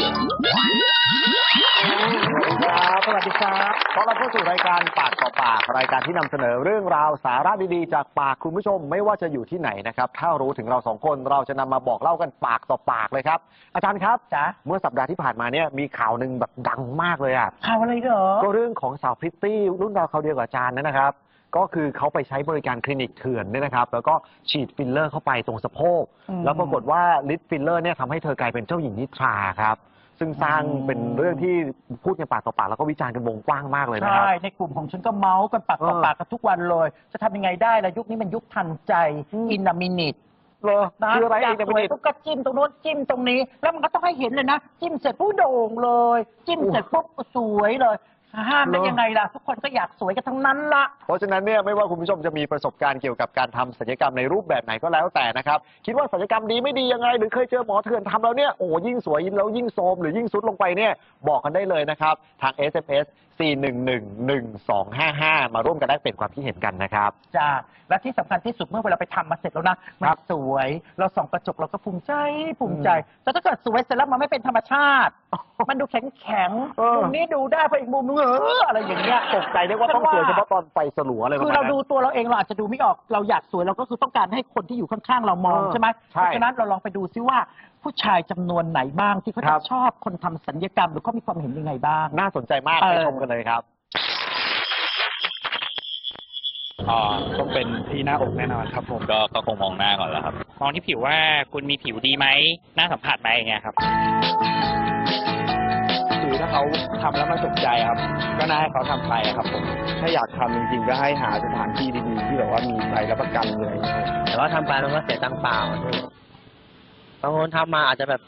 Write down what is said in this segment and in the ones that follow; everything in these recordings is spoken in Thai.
ครับสวัสดีครับขอรับเข้าสู่รายการปากต่อปากรายการที่นำเสนอเรื่องราวสาระดีๆ จากปากคุณผู้ชมไม่ว่าจะอยู่ที่ไหนนะครับ ถ้ารู้ถึงเราสองคนเราจะนำมาบอกเล่ากันปากต่อปากเลยครับ อาจารย์ครับจ๊ะเมื่อสัปดาห์ที่ผ่านมาเนี่ยมีข่าวหนึ่งแบบดังมากเลยอะข่าวอะไรเหรอ ก็เรื่องของสาวพริตตี้รุ่นราวเขาวเดียวกับอาจารย์นั่นนะครับ ก็คือเขาไปใช้บริการคลินิกเถื่อนเนี่ยนะครับ แล้วก็ฉีดฟิลเลอร์เข้าไปตรงสะโพก อืม แล้วปรากฏว่าลิดฟิลเลอร์เนี่ยทำให้เธอกลายเป็นเจ้าหญิงนิทราครับ ซึ่งสร้างอืมเป็นเรื่องที่พูดกันปากต่อปากแล้วก็วิจารณ์กันวงกว้างมากเลยนะคใช่รับในกลุ่มของฉันก็เมาส์กันปากต่อเออปากกันทุกวันเลย จะทำยังไงได้ล่ะยุคนี้มันยุคทันใจอินนามินิตเลยนะคืออะไรยาอีกกนะสวยพี่ปุ๊บก็จิ้มตรงโน้นจิ้มตรงนี้ แล้วมันก็ต้องให้เห็นเลยนะ จิ้มเสร็จปุ๊บโด่งเลย จิ้มเสร็จปุ๊บสวยเลย ห้ามได้ยังไงล่ะ ทุกคนก็อยากสวยกันทั้งนั้นละเพราะฉะนั้นเนี่ยไม่ว่าคุณผู้ชมจะมีประสบการณ์เกี่ยวกับการทำศัลยกรรมในรูปแบบไหนก็แล้วแต่นะครับ คิดว่าศัลยกรรมดีไม่ดียังไง หรือเคยเจอหมอเถื่อนทำแล้วเนี่ยโอ้ยิ่งสวยแล้วยิ่งโทรมหรือยิ่งซุดลงไปเนี่ยบอกกันได้เลยนะครับ ทาง SMS 4111255 มาร่วมกันได้เป็นความคิดเห็นกันนะครับ จ้าและที่สำคัญที่สุดเมื่อเวลาไปทำมาเสร็จแล้วนะ มัคนรับสวย เราส่องกระจกเราก็ภูมิใจภูมิใจ แต่ถ้าเกิดสวยเสร็จแล้วมันไม่เป็นธรรมชาติ มันดูแข็งแข็งๆเออ มุมนี้ดูได้พออีกมุมนึงเอออะไรอย่างเงี้ยตกใจได้ว่าต้องสวยเฉพาะตอนไฟสลัวอะไรประคือมาณเรานั้ดูนตัวเราเองเราอาจจะดูไม่ออกเราอยากสวยเราก็คือต้องการให้คนที่อยู่ข้างๆเรามองเออใช่ไหมใช่ เพราะฉะนั้นเราลองไปดูซิว่า ผู้ชายจำนวนไหนบ้างที่เขาครัจะบ ชอบคนทำสัญญกรรม หรือเขามีความเห็นยังไงบ้าง น่าสนใจมาก เออ ไปชมกันเลยครับอ่าต้องเป็นที่หน้าอกแน่นอนครับผมก็ก็คงมองหน้าก่อนแล้วครับ มองที่ผิวว่าคุณมีผิวดีไหมน่าสัมผัสไหมอย่างเงี้ยครับ คือถ้าเขาทำแล้วมันสุขใจครับ ก็น่าให้เขาทำไปอะครับผม ถ้าอยากทำจริงๆ ก็ให้หาสถานที่ดีๆ ที่แบบว่ามีใบรับประกันเลยแต่ว่าทำไปมันก็เสียตังค์เปล่าพี่ บางคนทำมาอาจจะแบบ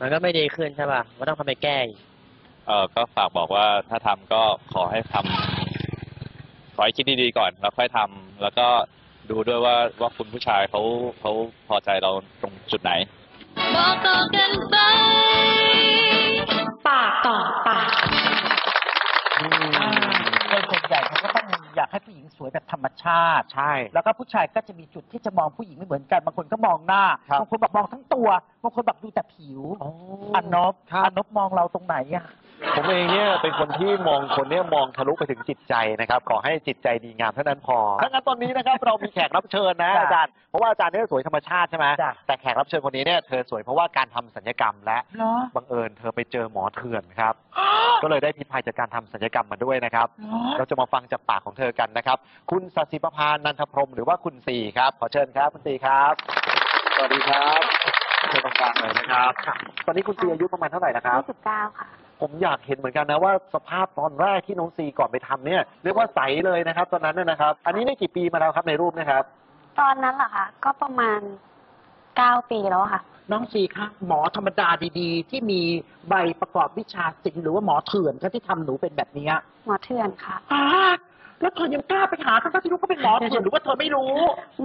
มันก็ไม่ดีขึ้นใช่ป่ะก็ต้องทำไปแก้อีกเออก็ฝากบอกว่าถ้าทำก็ขอให้ทำขอให้คิดดีๆก่อนแล้วค่อยทำแล้วก็ดูด้วยว่าว่าคุณผู้ชายเขาเขาพอใจเราตรงจุดไหน บอกต่อกันไป ปากต่อปากคน องอยากให้ผู้หญิงสวยแบบธรรมชาติ ใช่ แล้วก็ผู้ชายก็จะมีจุดที่จะมองผู้หญิงไม่เหมือนกัน บางคนก็มองหน้า ครับบางคนบอกมองทั้งตัว บางคนบอกดูแต่ผิวอ๋ออันนบครับอันนบมองเราตรงไหนอะ ผมเองเนี่ยเป็นคนที่มองคนเนี่ยมองทะลุไปถึงจิตใจนะครับ ขอให้จิตใจดีงามเท่านั้นพอถ้างั้นตอนนี้นะครับเรามีแขกรับเชิญนะจ้ะอาจารย์เพราะว่าอาจารย์เนี่ยสวยธรรมชาติใช่ไหมจ้ะ แต่แขกรับเชิญคนนี้เนี่ยเธอสวยเพราะว่าการทำสัญญกรรมและเนาะบังเอิญเธอไปเจอหมอเถื่อนครับ ก็เลยได้พิษภัยจากการทำสัญญกรรมมาด้วยนะครับเราจะมาฟังจากปากของเธอกันนะครับ คุณสัสิประพานนันทพรหมหรือว่าคุณสีครับ ขอเชิญครับคุณสีครับ สวัสดีครับเชิญตรงกลางเลยนะครับ ตอนนี้คุณสีอายุประมาณเท่าไหร่นะครับ 29 ค่ะ ผมอยากเห็นเหมือนกันนะว่าสภาพตอนแรกที่น้องซีก่อนไปทำเนี่ยเรียกว่าใสเลยนะครับ ตอนนั้นน่ะนะครับ อันนี้ได้กี่ปีมาแล้วครับในรูปนะครับ ตอนนั้นเหรอคะก็ประมาณ9ปีแล้วอะค่ะ น้องซีคะหมอธรรมดาดีๆ ที่มีใบประกอบวิชาศิลป์หรือว่าหมอเถื่อนคะที่ทำหนูเป็นแบบเนี้ยหมอเถื่อนค่ะอ่าแล้วเธอยังกล้าไปหาทั้งๆที่รู้ก็เป็นหมอเถื่อนหรือว่าเธอไม่รู้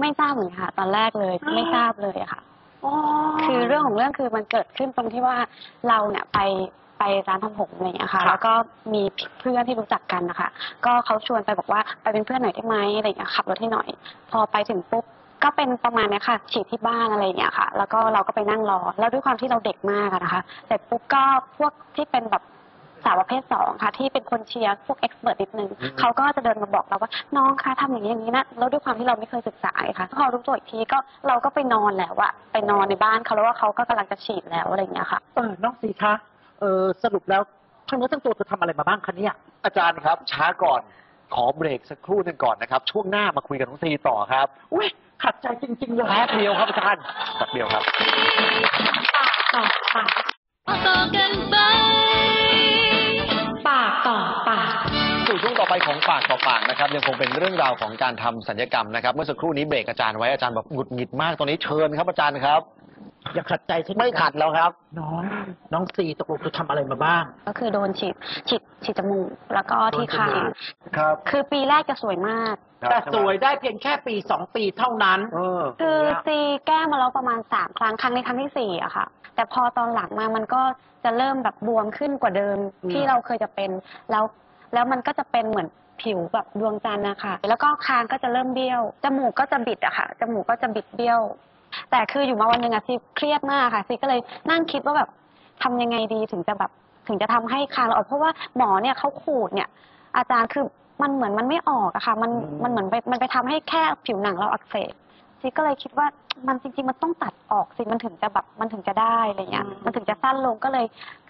ไม่ทราบเหมือนกันค่ะ ตอนแรกเลยอ่าไม่ทราบเลยอะค่ะ อ๋อ คือเรื่องของเรื่องคือมันเกิดขึ้นตรงที่ว่าเราเนี่ยไป ไปร้านทำผมอะไรอย่างเงี้ยค่ะ แล้วก็มีเพื่อนที่รู้จักกันนะคะ ก็เขาชวนไปบอกว่าไปเป็นเพื่อนหน่อยได้ไหมอะไรอย่างเงี้ยขับรถให้หน่อย พอไปถึงปุ๊บก็เป็นประมาณเนี้ยค่ะ ฉีดที่บ้านอะไรอย่างเงี้ยค่ะ แล้วก็เราก็ไปนั่งรอ แล้วด้วยความที่เราเด็กมากอะนะคะ เสร็จปุ๊บก็พวกที่เป็นแบบสาวประเภทสองค่ะ ที่เป็นคนเชียร์พวกเอ็กซ์เพรสนิดนึงอืมเขาก็จะเดินมาบอกเราว่าน้องคะทำอย่างนี้อย่างนี้นะแล้วด้วยความที่เราไม่เคยศึกษาไงคะพอรู้ตัวอีกทีก็เราก็ไปนอนแล้วอะไปนอนในบ้านเขาแล้วว่าเขาก็กำลังจะฉีดแล้วอะไรอย่างเงี้ยค่ะ เออน้องซีคะ เออสรุปแล้วทั้งเนื้อทั้งตัวเธอทำอะไรมาบ้างคะเนี่ย อาจารย์ครับ ช้าก่อนขอเบรกสักครู่หนึ่งก่อนนะครับ ช่วงหน้ามาคุยกับน้องซีต่อครับ อุ้ยขัดใจจริงๆเลยแป๊บเดียวครับอาจารย์แป๊บเดียวครับ ปากต่อกันไป ปากต่อปาก สู่ช่วงต่อไปของปากต่อปากนะครับ ยังคงเป็นเรื่องราวของการทำสัญญกรรมนะครับ เมื่อสักครู่นี้เบรกอาจารย์ไว้อาจารย์แบบหงุดหงิดมากตอนนี้เชิญครับอาจารย์ครับ อย่าขัดใจฉันไม่ขัดแล้วครับ น้อง น้องซีตกลงเธอทำอะไรมาบ้าง ก็คือโดนฉีดฉีดฉีดจมูกแล้วก็ที่คางครับ คือปีแรกจะสวยมาก แต่สวยได้เพียงแค่ปีสองปีเท่านั้นเออคือซีแก้มาแล้วประมาณสามครั้งครั้งในครั้งที่สี่อะค่ะ แต่พอตอนหลังมามันก็จะเริ่มแบบบวมขึ้นกว่าเดิมอืมที่เราเคยจะเป็นแล้วแล้วมันก็จะเป็นเหมือนผิวแบบดวงจันทร์นะคะ แล้วก็คางก็จะเริ่มเบี้ยว จมูกก็จะบิดอะค่ะ จมูกก็จะบิดเบี้ยว แต่คืออยู่มาวันหนึ่งอะซีเครียดมากค่ะซีก็เลยนั่งคิดว่าแบบทำยังไงดีถึงจะแบบถึงจะทำให้คางเราออกเพราะว่าหมอเนี่ยเขาขูดเนี่ย อาจารย์คือมันเหมือนมันไม่ออกอะค่ะมันอืมมันเหมือนไปมันไปทำให้แค่ผิวหนังเราอักเสบซีก็เลยคิดว่ามันจริง ๆ มันต้องตัดออกสิมันถึงจะแบบมันถึงจะได้อะไรเงี้ย มันถึงจะสั้นลงก็เลย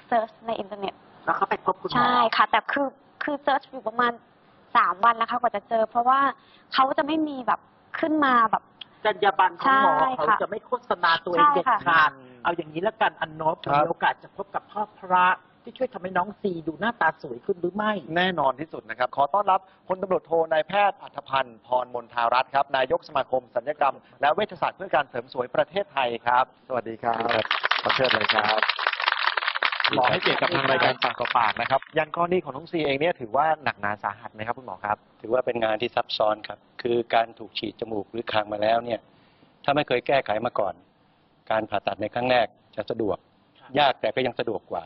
เซิร์ชในอินเทอร์เน็ต แล้วเขาไปพบคุณหมอ ใช่ค่ะ แต่คือคือเซิร์ชอยู่ประมาณสามวันนะคะกว่าจะเจอ เพราะว่าเขาจะไม่มีแบบขึ้นมาแบบ จรรยาบรรณของหมอใช่เขาค่ะจะไม่โฆษณาตัวเองใช่เด็ดค่ะขาด เอาอย่างนี้แล้วกันอันนบครับ มีโอกาสจะพบกับพ่อพระที่ช่วยทำให้น้องซีดูหน้าตาสวยขึ้นหรือไม่ แน่นอนที่สุดนะครับ ขอต้อนรับพลตำรวจโทนายแพทย์อัธพันธ์พรมนทารัตน์ครับ นายกสมาคมสัญญกรรม และเวชศาสตร์เพื่อการเสริมสวยประเทศไทยครับ สวัสดีครับ ขอเชิญเลยครับหมอให้เกียรติกับทางรายการปากต่อปากนะครับ ยันกรณีของน้องซีเองเนี่ยถือว่าหนักหนาสาหัสไหมครับคุณหมอครับ ถือว่าเป็นงานที่ซับซ้อนครับ คือการถูกฉีดจมูกหรือคางมาแล้วเนี่ยถ้าไม่เคยแก้ไขมาก่อน การผ่าตัดในครั้งแรกจะสะดวก ยากแต่ก็ยังสะดวกกว่า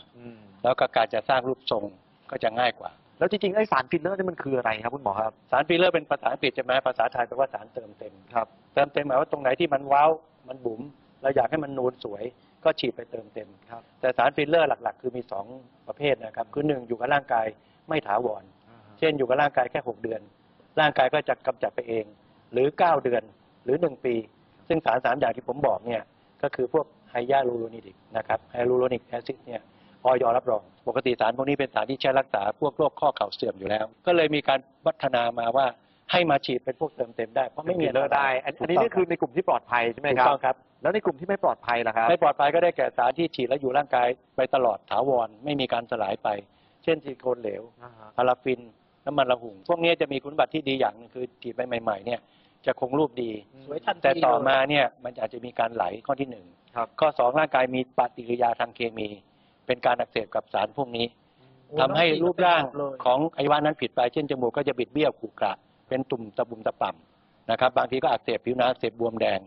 แล้วก็การจะสร้างรูปทรงก็จะง่ายกว่า แล้วจริงๆไอ้สารฟิลเลอร์นี่มันคืออะไรครับคุณหมอครับ สารฟิลเลอร์เป็นภาษาอังกฤษใช่ไหมภาษาไทยแปลว่าสารเติมเต็มครับเติมเต็มหมายว่าตรงไหนที่มันเว้ามันบุ๋มเราอยากให้มันนูนสวย ก็ฉีดไปเติมเต็มครับแต่สารฟิลเลอร์หลัก ๆ คือมีสองประเภทนะครับ คือหนึ่งอยู่กับร่างกายไม่ถาวร เช่นอยู่กับร่างกายแค่หกเดือน ร่างกายก็จะกำจัดไปเอง หรือเก้าเดือนหรือหนึ่งปี ซึ่งสารสามอย่างที่ผมบอกเนี่ยก็คือพวกไฮยาลูโรนิกนะครับไฮลูโรนิกแอซิดเนี่ยออยรับรอง ปกติสารพวกนี้เป็นสารที่ใช้รักษาพวกโรคข้อเข่าเสื่อมอยู่แล้ว ก็เลยมีการพัฒนามาว่าให้มาฉีดเป็นพวกเติมเต็มได้เพราะไม่ไม่มีมีฟิลเลอร์ได้อันอันนี้นี่คือในกลุ่มที่ปลอดภัยใช่ไหมถูคกรับต้องครับ แล้วในกลุ่มที่ไม่ปลอดภัยล่ะครับ ไม่ปลอดภัยก็ได้แก่สารที่ฉีดแล้วอยู่ร่างกายไปตลอดถาวรไม่มีการสลายไป เช่นซิลิโคนเหลวพาราฟิน น้ำมันระหุ่ง พวกนี้จะมีคุณสมบัติที่ดีอย่างหนึงคือฉีดไปใหม่ๆเนี่ยจะคงรูปดี สวยทันทีแต่ต่อเลยมาเนี่ยมันอาจจะมีการไหลข้อที่หนึ่งครับข้อสองร่างกายมีปฏิกิริยาทางเคมี เป็นการอักเสบกับสารพวกนี้ทำให้รูปร่างของอวัยวะนั้นผิดไปเช่นจมูกก็จะบิดเบี้ยวขรุขระเป็นตุ่มตะบุ่มตะป่ำนะครับ บางทีก็อักเสบผิวหนังอักเสบบวมแดง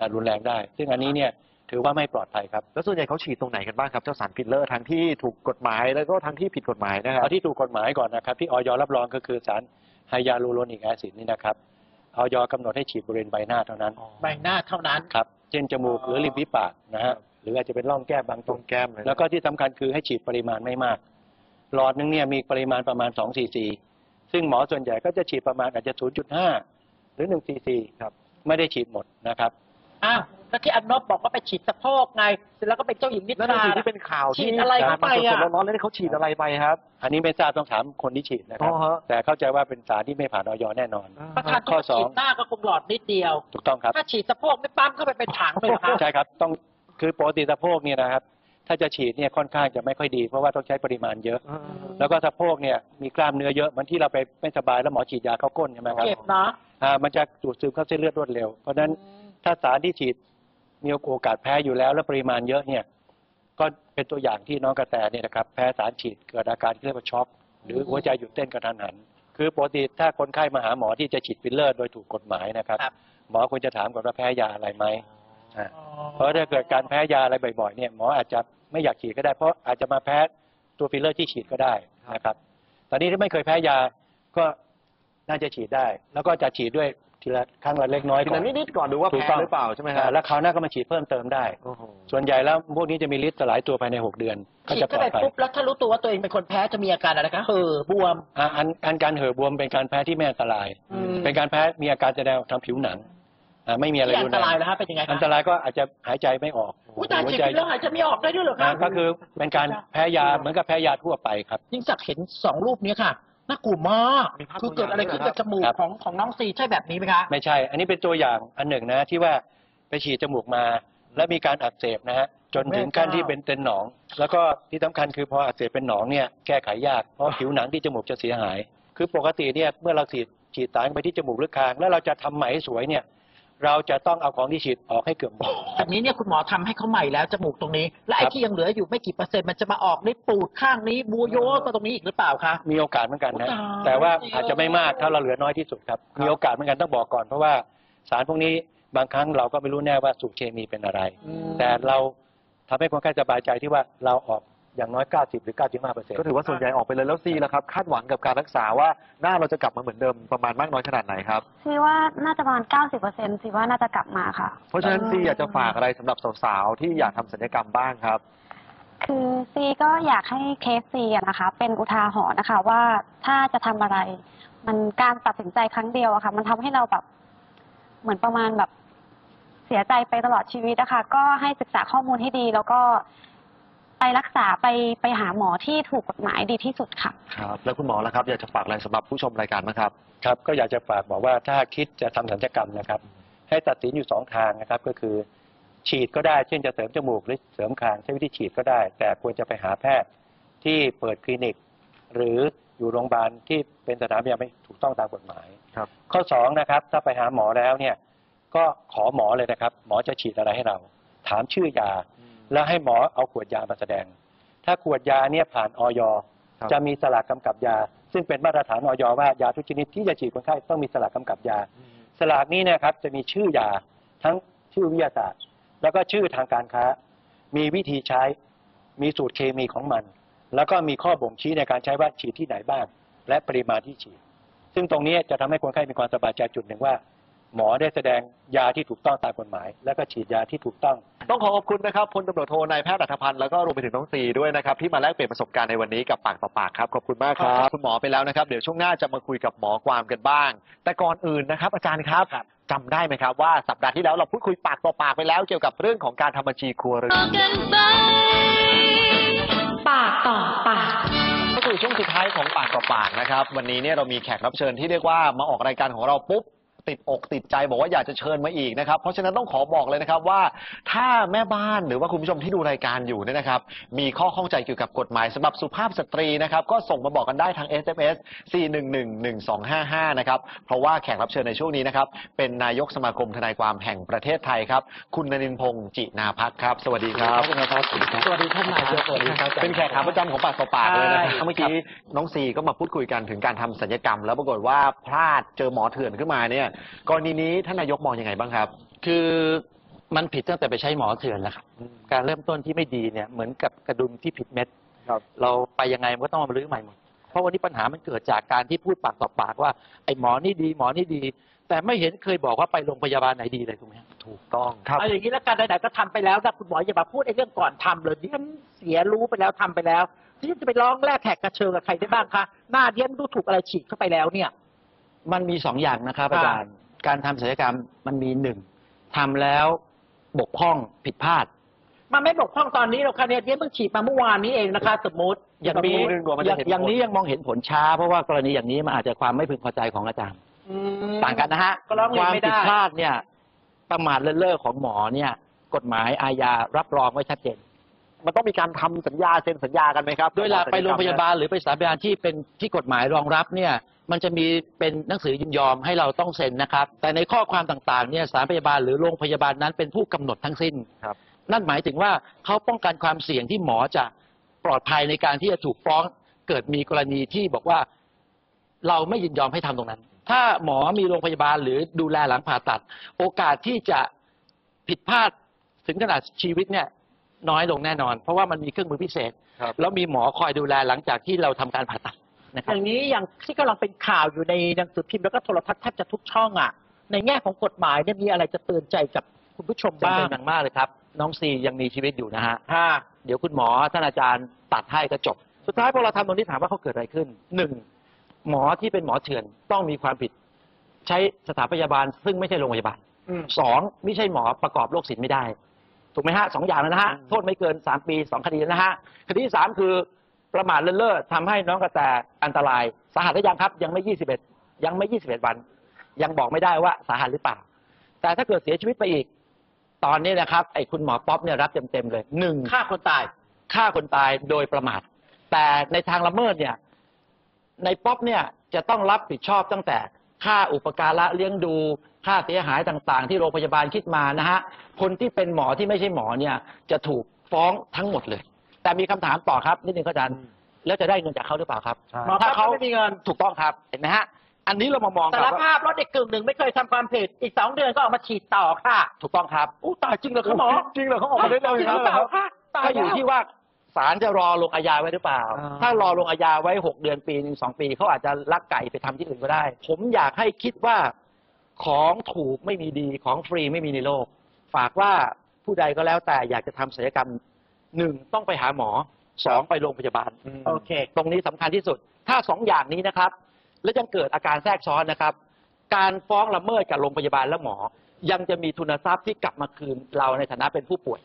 อะรุนแรงได้ ซึ่งอันนี้เนี่ย ถือว่าไม่ปลอดภัยครับแล้วส่วนใหญ่เขาฉีดตรงไหนกันบ้างครับเจ้าสารฟิลเลอร์ทั้งที่ถูกกฎหมายแล้วก็ทั้งที่ผิดกฎหมายนะครับเอาที่ถูกกฎหมายก่อนนะครับ ที่ออยรับรองก็คือสารไฮยาลูโรนิกแอซิดนี่นะครับออยกำหนดให้ฉีดบริเวณใบหน้าเท่านั้นใบหน้าเท่านั้นครับเช่นจมูกอ๋อหรือริมฝีปากนะฮะหรืออาจจะเป็นร่องแก้มบางตตรรงงแก้มเลยแล้วก็ที่สำคัญคือให้ฉีดปริมาณไม่มาก หลอดนึงเนี่ยมีปริมาณประมาณ2ซีซีซึ่งหมอส่วนใหญ่ก็จะฉีดประมาณอาจจะ 0.5 หรือ1ซีซีครับไม่ได้ฉีดหมดนะครับอ้าว แล้วที่อันนบบอกว่าไปฉีดสะโพกไงเสร็จแล้วก็เป็นเจ้าหญิงนิทนั่นราคือที่เป็นข่าวฉีที่ดอะไรเข้าไปมาอะสดๆร้อนๆแล้วนี่เขาฉีดอะไรไปครับ อันนี้ไม่ทราบต้องถามคนที่ฉีดนะครับอ๋อฮะ แต่เข้าใจว่าเป็นสารที่ไม่ผ่านออยแน่นอน ประธานข้อสอง ฉีดหน้าก็คงหลอดนิดเดียว ถูกต้องครับ ถ้าฉีดสะโพกไม่ปั๊มเข้าไปเป็นถังเลยเหรอครับใช่ครับต้องคือปกติสะโพกเนี่ยนะครับ ถ้าจะฉีดเนี่ยค่อนข้างจะไม่ค่อยดีเพราะว่าต้องใช้ปริมาณเยอะ แล้วก็สะโพกเนี่ยมีกล้ามเนื้อเยอะเหมือนที่เราไปไม่สบายแล้วหมอฉีดยาเข้าก้นใช่ไหมครับเจ็บเนาะ อ่ามันจะดูดซึมเข้าเส้นเลือดรวดเร็ว เพราะฉะนั้นถ้าสารที่ฉีด มีโอกาสแพ้อยู่แล้ว แล้วปริมาณเยอะเนี่ยก็เป็นตัวอย่างที่น้องกระแตเนี่ยนะครับแพ้สารฉีดเกิดอาการที่เรียกว่าช็อกหรือหัวใจหยุดเต้นกระทันหัน คือปกติถ้าคนไข้มาหาหมอที่จะฉีดฟิลเลอร์โดยถูกกฎหมายนะครับครับหมอควรจะถามก่อนว่าแพ้ยาอะไรไหมอ่าเพราะถ้าเกิดการแพ้ยาอะไรบ่อยๆเนี่ยหมออาจจะไม่อยากฉีดก็ได้เพราะอาจจะมาแพ้ตัวฟิลเลอร์ที่ฉีดก็ได้นะครับ ตอนนี้ถ้าไม่เคยแพ้ยาก็น่าจะฉีดได้ แล้วก็จะฉีดด้วย ทีละครั้งละเล็กน้อยทีก่อละนนิดๆก่อนดูว่าถูกแพ้ต้อง หรือเปล่าใช่ไหมคอ่ารับแล้วคราวหน้าก็มาฉีดเพิ่มเติมได้ โอ้โห ส่วนใหญ่แล้วพวกนี้จะมีฤทธิ์สลายตัวภายในหกเดือนก็ฉีดจะปเข้าลอไปดภัยปุ๊บแล้วถ้ารู้ตัวว่าตัวเองเป็นคนแพ้จะมีอาการอะไรคะเห่อบวม อ่าอันอันการเห่อบวมเป็นการแพ้ที่ไม่อันตราย อืม เป็นการแพ้มีอาการแสดงออกทางผิวหนังอ่าไม่มีอะไรที่อัรุนนตแรรายงแล้วฮะเป็นยังไงคะอันตรายก็อาจจะหายใจไม่ออกอุ้ยตายฉีดฟิลเลอร์หายใจไม่ออกได้ด้วยเหรออ่าคะก็คือเป็นการแพ้ยาเหมือนกับแพ้ยาทั่วไปครับ ยิ่งศักดิ์เห็นสองรูปนี้ค่ะ น่ากลัวมากมีภาพคือเกิดอะไรขึ้นกับจมูกครับ ของของน้องซีใช่แบบนี้ไหมคะ ไม่ใช่ อันนี้เป็นตัวอย่างอันหนึ่งนะที่ว่าไปฉีดจมูกมา แล้วมีการอักเสบนะฮะจนถึงขั้นที่เป็นเป็นหนอง แล้วก็ที่สำคัญคือพออักเสบเป็นหนองเนี่ยแก้ไขยากเพราะผิวหนังที่จมูกจะเสียหาย คือปกติเนี่ยเมื่อเราฉีดฉีดสารไปที่จมูกหรือคาง แล้วเราจะทำไหมให้สวยเนี่ย เราจะต้องเอาของที่ฉีดออกให้เกือบหมดอันนี้เนี่ยคุณหมอทำให้เขาใหม่แล้วจมูกตรงนี้ และไอ้ครับที่ยังเหลืออยู่ไม่กี่เปอร์เซ็นต์มันจะมาออกฤทธิ์ปูดข้างนี้บูโยก็ตรงนี้อีกหรือเปล่าคะ มีโอกาสเหมือนกันนะโอ้ตายแต่ว่าอาจจะไม่มากถ้าเราเหลือน้อยที่สุดครับ มีโอกาสเหมือนกันต้องบอกก่อนเพราะว่าสารพวกนี้บางครั้งเราก็ไม่รู้แน่ว่าสูตรเคมีเป็นอะไร แต่เราทำให้คนไข้สบายใจที่ว่าเราออก อย่างน้อย 90 หรือ 95เปอร์เซ็นต์ก็ถือว่าส่วนใหญ่ออกไปเลยแล้วซีแล้วครับคาดหวังกับการรักษาว่าหน้าเราจะกลับมาเหมือนเดิมประมาณมากน้อยขนาดไหนครับ ซีว่าน่าจะประมาณ 90%ซีว่าน่าจะกลับมาค่ะ เพราะฉะนั้นซีอยากจะฝากอะไรสำหรับสาวๆที่อยากทำศัลยกรรมบ้างครับ คือซีก็อยากให้เคสซีอะนะคะ เป็นอุทาหรณ์นะคะ ว่าถ้าจะทำอะไร มันการตัดสินใจครั้งเดียวอะค่ะ มันทำให้เราแบบเหมือนประมาณแบบเสียใจไปตลอดชีวิตนะคะก็ให้ศึกษาข้อมูลให้ดี แล้วก็ ไปรักษาไปไปหาหมอที่ถูกกฎหมายดีที่สุดค่ะ ครับ แล้วคุณหมอล่ะครับ อยากจะฝากอะไรสำหรับผู้ชมรายการบ้างครับ ครับก็อยากจะฝากบอกว่าถ้าคิดจะทำศัลยกรรมนะครับ ให้ตัดสินอยู่สองทางนะครับ ก็คือ ฉีดก็ได้เช่นจะเสริมจมูกหรือเสริมคางใช้วิธีฉีดก็ได้ แต่ควรจะไปหาแพทย์ที่เปิดคลินิก หรืออยู่โรงพยาบาลที่เป็นสถานพยาบาลไม่ถูกต้องตามกฎหมาย ครับ ข้อสองนะครับถ้าไปหาหมอแล้วเนี่ยก็ขอหมอเลยนะครับ หมอจะฉีดอะไรให้เรา ถามชื่อยา แล้วให้หมอเอาขวดยามาแสดง ถ้าขวดยาเนี่ยผ่านออยครับจะมีสลากกำกับยา ซึ่งเป็นมาตรฐานออยว่ายาทุกชนิดที่จะฉีดคนไข้ต้องมีสลากกำกับยา สลากนี้เนะครับจะมีชื่อยาทั้งชื่อวิทยาศาสตร์ แล้วก็ชื่อทางการค้า มีวิธีใช้มีสูตรเคมีของมัน แล้วก็มีข้อบ่งชี้ในการใช้ว่าฉีดที่ไหนบ้าง และปริมาณที่ฉีด ซึ่งตรงนี้จะทำให้คนไข้มีความสบายใจจุดหนึ่งว่า หมอได้แสดงยาที่ถูกต้องตามกฎหมาย แล้วก็ฉีดยาที่ถูกต้อง ต้องขอขอบคุณนะครับพลตำรวจโทนายแพทย์อัธพันธ์แล้วก็รวมไปถึงน้องซีด้วยนะครับที่มาแลกเปลี่ยนประสบการณ์ในวันนี้กับปากต่อปากครับขอบคุณมากครับ คุณหมอไปแล้วนะครับเดี๋ยวช่วงหน้าจะมาคุยกับหมอความกันบ้าง แต่ก่อนอื่นนะครับอาจารย์ครับจำได้ไหมครับว่าสัปดาห์ที่แล้วเราพูดคุยปากต่อปากไปแล้วเกี่ยวกับเรื่องของการทำบัญชีครัวเรือนต่อกันไปปากต่อปากก็คือช่วงสุดท้ายของปากต่อปากนะครับ วันนี้เนี่ยเรามีแขกรับเชิญที่เรียกว่ามาออกรายการของเราปุ๊บ ติดอกติดใจบอกว่าอยากจะเชิญมาอีกนะครับ เพราะฉะนั้นต้องขอบอกเลยนะครับว่า ถ้าแม่บ้านหรือว่าคุณผู้ชมที่ดูรายการอยู่เนี่ยนะครับ มีข้อข้องใจเกี่ยวกับกฎหมายสำหรับสุภาพสตรีนะครับ ก็ส่งมาบอกกันได้ทาง SMS 4111255 นะครับ เพราะว่าแขกรับเชิญในช่วงนี้นะครับ เป็นนายกสมาคมทนายความแห่งประเทศไทยครับ คุณนรินทร์พงศ์จินาพักครับ สวัสดีครับสวัสดีท่านนายกสวัสดีครับ เป็นแขกขาประจำของปากต่อปากเลยนะคใช่รับเมื่อกี้น้องซีก็มาพูดคุยกันถึงการทำศัลยกรรม แล้วปรากฏว่าพลาดเจอหมอเถื่อนขึ้นมาเนี่ยกรณีนี้ท่านนายกมองยังไงบ้างครับ คือมันผิดตั้งแต่ไปใช้หมอเถื่อนแล้วครับ การเริ่มต้นที่ไม่ดีเนี่ยเหมือนกับกระดุมที่ผิดเม็ด ครับเราไปยังไงมันก็ต้องมารื้อใหม่หมด เพราะวันนี้ปัญหามันเกิดจากการที่พูดปากต่อปากว่าไอ้หมอนี่ดีหมอนี่ดี แต่ไม่เห็นเคยบอกว่าไปโรงพยาบาลไหนดีเลยถูกไหมครับถูกต้องครับ เอาอย่างนี้แล้วกันไหนๆก็ทำไปแล้วนะคุณหมออย่ามาพูดไอ้เรื่องก่อนทำเลยดิฉันเสียรู้ไปแล้วทำไปแล้วดิฉันจะไปร้องแลกแขกกระเชิงกับใครได้บ้างคะหน้าดิฉันรู้ถูกอะไรฉีดเข้าไปแล้วเนี่ย มันมีสองอย่างนะครับครับอาจารย์การทำศัลยกรรมมันมีหนึ่งทำแล้วบกพร่องผิดพลาด มันไม่บกพร่องตอนนี้หรอกค่ะเนี่ยดิฉันเพิ่งฉีดมาเมื่อวานนี้เองนะคะสมมติ อย่างนี้เรื่องกว่ามันอจะย่างเห็นอย่างนี้ผลยังมองเห็นผลช้า เพราะว่ากรณีอย่างนี้มันอาจจะความไม่พึงพอใจของอาจารย์อืมต่างกันนะฮะก็ร้องเรียคนวามไม่ผิดได้พลาดเนี่ย ประมาทเลินเล่อของหมอเนี่ย กฎหมายอาญารับรองไว้ชัดเจนมันต้องมีการทำสัญญาเซ็นสัญญากันไหมครับ โดยหลักไปโรงพยาบาลหรือไปสถานพยาบาลที่เป็นที่กฎหมายรองรับเนี่ย มันจะมีเป็นหนังสือยินยอมให้เราต้องเซ็นนะครับ แต่ในข้อความต่างๆเนี่ยสถานพยาบาลหรือโรงพยาบาลนั้นเป็นผู้กำหนดทั้งสิ้นครับ นั่นหมายถึงว่าเขาป้องกันความเสี่ยงที่หมอจะปลอดภัยในการที่จะถูกฟ้องเกิดมีกรณีที่บอกว่าเราไม่ยินยอมให้ทำตรงนั้น ถ้าหมอมีโรงพยาบาลหรือดูแลหลังผ่าตัด โอกาสที่จะผิดพลาดถึงขนาดชีวิตเนี่ยน้อยลงแน่นอน เพราะว่ามันมีเครื่องมือพิเศษครับแล้วมีหมอคอยดูแลหลังจากที่เราทำการผ่าตัด นะคอรับย่างนี้อย่างที่กำลังเป็นข่าวอยู่ในหนังสือพิมพ์แล้วก็โทรทัศน์แทบจะทุกช่องอะ ในแง่ของกฎหมายเนี่ยมีอะไรจะเตือนใจกับคุณผู้ชมจำบ้าเป็งนอย่างมากเลยครับ น้องซียังมีชีวิตอยู่นะฮะค่ะเดี๋ยวคุณหมอท่านอาจารย์ตัดให้ก็จบ สุดท้ายพอเราทำตรงนี้ถามว่าเขาเกิดอะไรขึ้นหนึ่งหมอที่เป็นหมอเถื่อนต้องมีความผิด ใช้สถานพยาบาล ซึ่งไม่ใช่โรงพยาบาลอืม สองไม่ใช่หมอประกอบโรคศิลป์ไม่ได้ ถูกไหมฮะสองอย่างแล้วนะฮะอืมโทษไม่เกินสามปีสองคดีแล้วนะฮะ คดีที่สามคือ ประมาทเลินเล่อทำให้น้องกระแตอันตราย สาหัสหรือยังครับ ยังไม่ยี่สิบเอ็ดยังไม่ยี่สิบเอ็ดวัน ยังบอกไม่ได้ว่าสาหัสหรือเปล่า แต่ถ้าเกิดเสียชีวิตไปอีก ตอนนี้นะครับไอ้คุณหมอป๊อปเนี่ยรับเต็มๆเลยหนึ่งฆ่าคนตายฆ่าคนตายโดยประมาท แต่ในทางละเมิดเนี่ย ในป๊อปเนี่ยจะต้องรับผิดชอบตั้งแต่ค่าอุปการะเลี้ยงดูค่าเสียหายต่างๆ ที่โรงพยาบาลคิดมานะฮะคนที่เป็นหมอที่ไม่ใช่หมอเนี่ยจะถูกฟ้องทั้งหมดเลย แต่มีคำถามต่อครับนิดนึงครับอาจารย์แล้วจะได้เงินจากเขาหรือเปล่าครับ ใช่ หมอป๊อปก็ไม่มีเงิน ถูกต้องครับเห็นไหมฮะอันนี้เรามามองสารครับว่าภาพรถเด็กกึ่งหนึ่งไม่เคยทำความผิด อีกสองเดือนก็ออกมาฉีดต่อค่ะ ถูกต้องครับอู้ตายจริงเหรอคะหมอจริงเหรอเขาออกมาได้เลยจริงหรือเปล่าคะตายก็อยู่แล้วที่ว่าศาลจะรอลงอาญาไว้หรือเปล่า อ่า ถ้ารอลงอาญาไว้หกเดือนปีหนึ่งสองปีเขาอาจจะลักไก่ไปทำที่อื่นก็ได้ ผมอยากให้คิดว่าของถูกไม่มีดีของฟรีไม่มีในโลก ฝากว่าผู้ใดก็แล้วแต่อยากจะทำศัลยกรรม หนึ่งต้องไปหาหมอสองไปโรงพยาบาล โอเค ตรงนี้สำคัญที่สุด ถ้าสองอย่างนี้นะครับ แล้วยังเกิดอาการแทรกซ้อนนะครับ การฟ้องละเมิดกับโรงพยาบาลและหมอ ยังจะมีทุนทรัพย์ที่กลับมาคืนเราในฐานะเป็นผู้ป่วย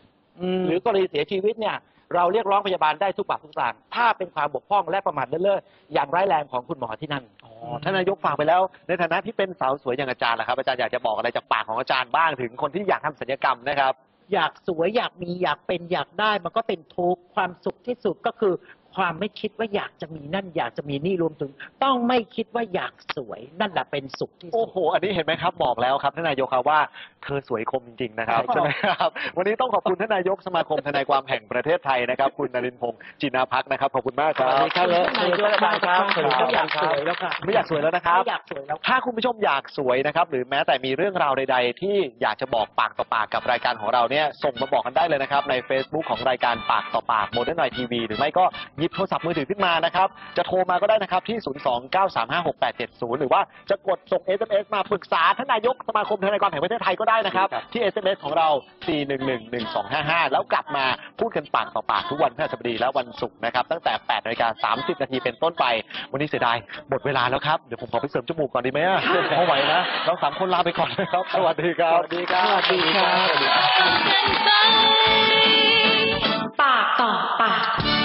หรือกรณีเสียชีวิตเนี่ยเราเรียกร้องพยาบาลได้ทุกบาททุกสตางค์ถ้าเป็นความบกพร่องและประมาทเลินเล่ออย่างร้ายแรงของคุณหมอที่นั่นอ๋อท่านนายกฝากไปแล้ว ในฐานะที่เป็นสาวสวยอย่างอาจารย์ล่ะครับอาจารย์อยากจะบอกอะไรจากปากของอาจารย์บ้างถึงคนที่อยากทำศัลยกรรมนะครับ อยากสวยอยากมีอยากเป็นอยากได้มันก็เป็นทุกข์ความสุขที่สุดก็คือ ความไม่คิดว่าอยากจะมีนั่น อยากจะมีนี่รวมถึง ต้องไม่คิดว่าอยากสวยนั่นแหละเป็นสุขที่สุโอ้ดโห อันนี้เห็นไหมครับบอกแล้วครับท่านนายกครับว่าเธอสวยคมจริงๆนะครับครับใช่ไหมครับ วันนี้ต้องขอบคุณท่านนายกสมาคมทนายความแห่งประเทศไทยนะครับ คุณนรินทร์พงศ์จินาพักนะครับขอบคุณมากครับสวัสดีครับนายกมากครับสวัสดีครับอยากสวยแล้วค่ะไม่อยากสวยแล้วนะครับไม่อยากสวยแล้วถ้าคุณผู้ชมอยากสวยนะครับ หรือแม้แต่มีเรื่องราวใด ๆ ที่อยากจะบอกปากต่อปากกับรายการของเราเนี่ยส่งมาบอกกันได้เลยนะครับใน Facebook ของรายการปากต่อปากโมเดิร์นไนทีวีหรือไม่ก็หยิบโทรศัพท์มือถือขึ้นมานะครับ จะโทรมาก็ได้นะครับที่ 029356870 หรือว่าจะกดส่ง SMS มาปรึกษาท่านนายกสมาคมทนายความแห่งประเทศไทยก็ได้นะครับ ที่ SMS ของเรา 4111255 แล้วกลับมาพูดกันปากต่อปากทุกวันพฤหัสบดีและวันศุกร์นะครับ ตั้งแต่8นาฬิกา30 นาทีเป็นต้นไป วันนี้เสียดายหมดเวลาแล้วครับ เดี๋ยวผมขอไปเสริมจมูกก่อนดีไหมอะพอไหวนะเราสามคนลาไปก่อนนะครับสวัสดีครับ สวัสดีครับสวัสดีครับสวัสดีครับกันไปปากต่อปาก